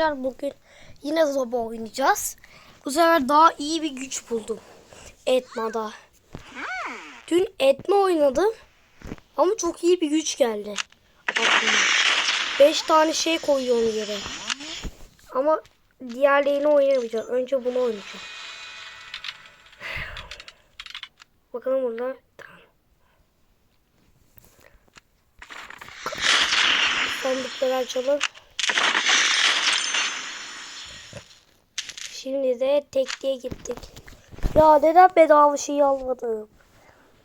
Arkadaşlar bugün yine Zoba oynayacağız. Bu sefer daha iyi bir güç buldum. Etma'da. Dün Etma oynadım. Ama çok iyi bir güç geldi. Aklıma. 5 tane şey koyuyorum yere. Ama diğerlerini oynamayacağım. Önce bunu oynayacağım. Bakalım burada. Tamam. Sandıkları açalım. Şimdi de tekliğe gittik. Ya neden bedava şey almadım?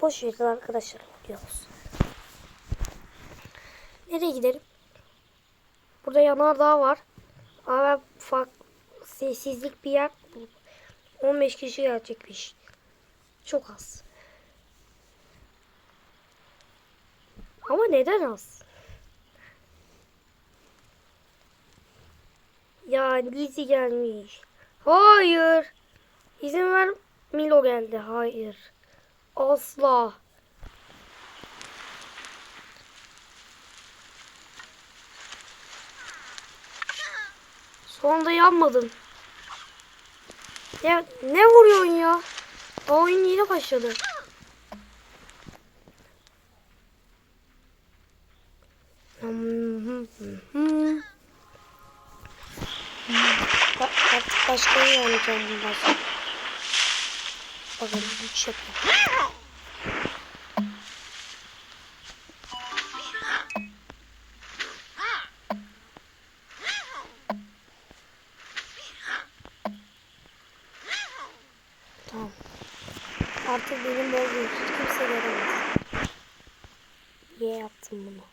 Boş verin arkadaşlar. Gidiyoruz. Nereye gidelim? Burada yanardağ var. Ama ben sessizlik bir yer buldum. 15 kişi gelecekmiş. Çok az. Ama neden az? Ya Lizzie gelmiş. Hayır. İzin ver. Milo geldi. Hayır. Asla. Sonunda yanmadım. Ya ne vuruyorsun ya? Daha oyun yeni başladı. Başka bir oynayacağım bundan sonra. Bakalım hiç yapayım. Tamam. Artık benim bol değil. Hiç kimse göremez. Niye yaptım bunu?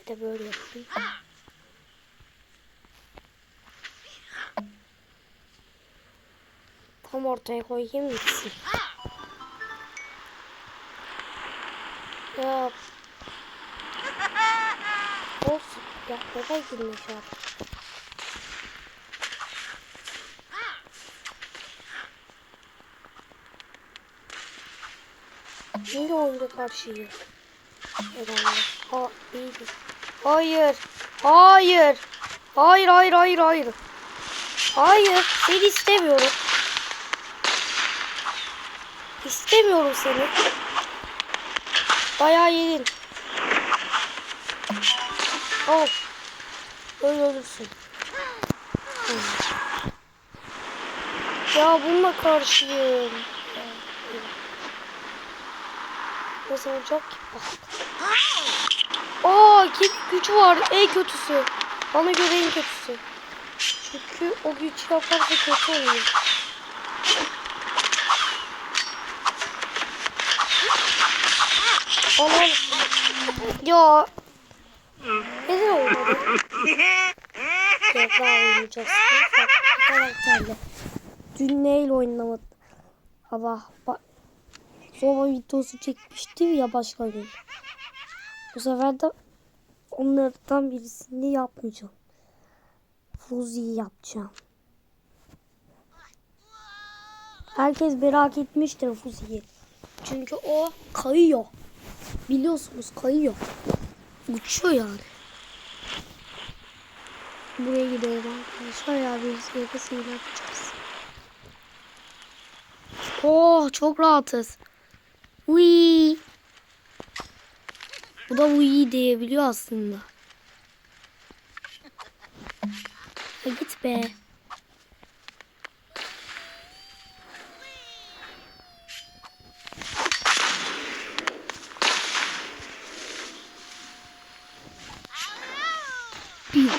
Bir de böyle yapayım. Tam ortaya koyayım gitsin. Ya. Olsun. Ya neden girmiş abi? Yine oyunda karşıyı. Herhalde. Ha iyiydi. Hayır. Hayır. Hayır hayır hayır hayır. Hayır. Seni istemiyorum. İstemiyorum seni. Bayağı yedin. Al. Öyle ölürsün. Ya bununla karşıyım. Nasıl olacak ki? Bak. Aa güç var en kötüsü. Bana göre en kötüsü. Çünkü o güç yaparsa kötü oluyor. Aman. Ya. Neden olmadı? Tekrar oynayacağız. Dün neyle oynamadım? Ama bak. Zoma videosu çekmiştim ya başka gün. Bu sefer de onlardan birisini yapmayacağım. Fuzi'yi yapacağım. Herkes merak etmiştir Fuzi'yi. Çünkü o kayıyor. Biliyorsunuz kayıyor. Uçuyor yani. Buraya gidelim arkadaşlar ya biz yakasıyla yapacağız. Oh çok rahatız. Uy. Bu da uy diyebiliyor aslında. Ha git be. Bir.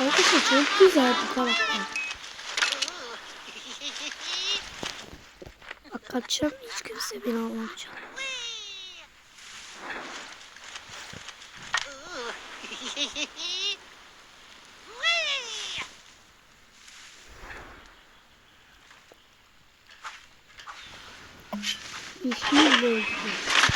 Arkadaşlar çok güzel bir karakter. Bak kaçacağım hiç kimse beni almayacak. İşini bozdu.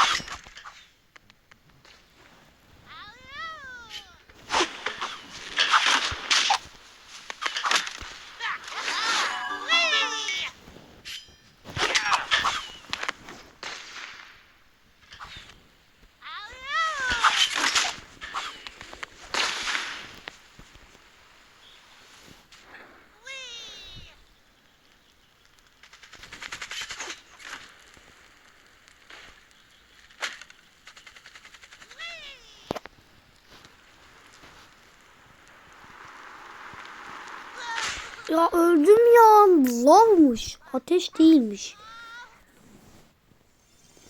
Ya öldüm ya. Lavmış. Ateş değilmiş.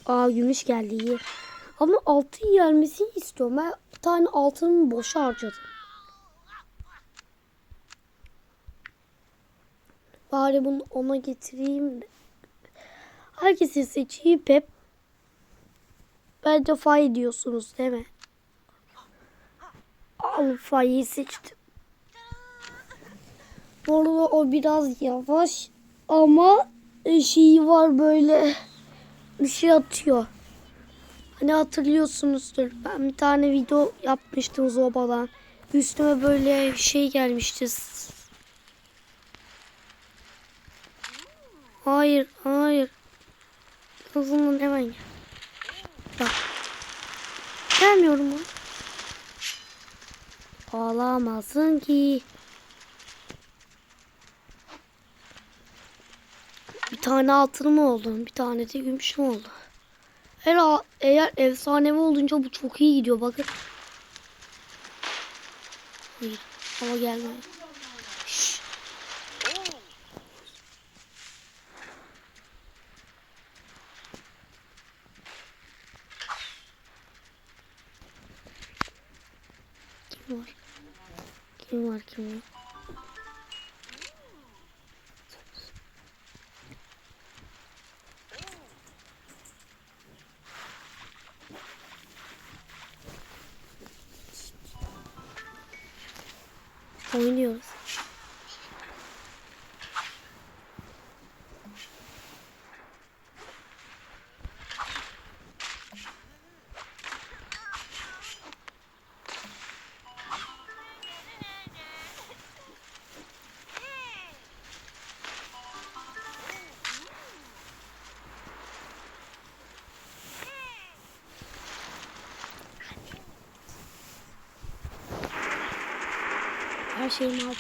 Aa gümüş geldi iyi. Ama altın gelmesini istiyorum. Ben bir tane altınımı boşa harcadım. Bari bunu ona getireyim de. Herkesi seçeyim hep. Bence fay diyorsunuz değil mi? Al fayı seçtim. Bu o biraz yavaş ama şeyi var böyle bir şey atıyor. Hani hatırlıyorsunuzdur. Ben bir tane video yapmıştım zobadan. Üstüme böyle şey gelmişti. Hayır, hayır. Hızından hemen gel. Bak. Gelmiyorum mu? Ağlamazsın ki. Tane altınım oldu. Bir tane de gümüşüm oldu. Eğer, eğer efsanevi olunca bu çok iyi gidiyor. Bakın. Hayır. Gelmiyor. Şşş. Kim var? Kim var kim yok? Oynuyoruz. 学习吗？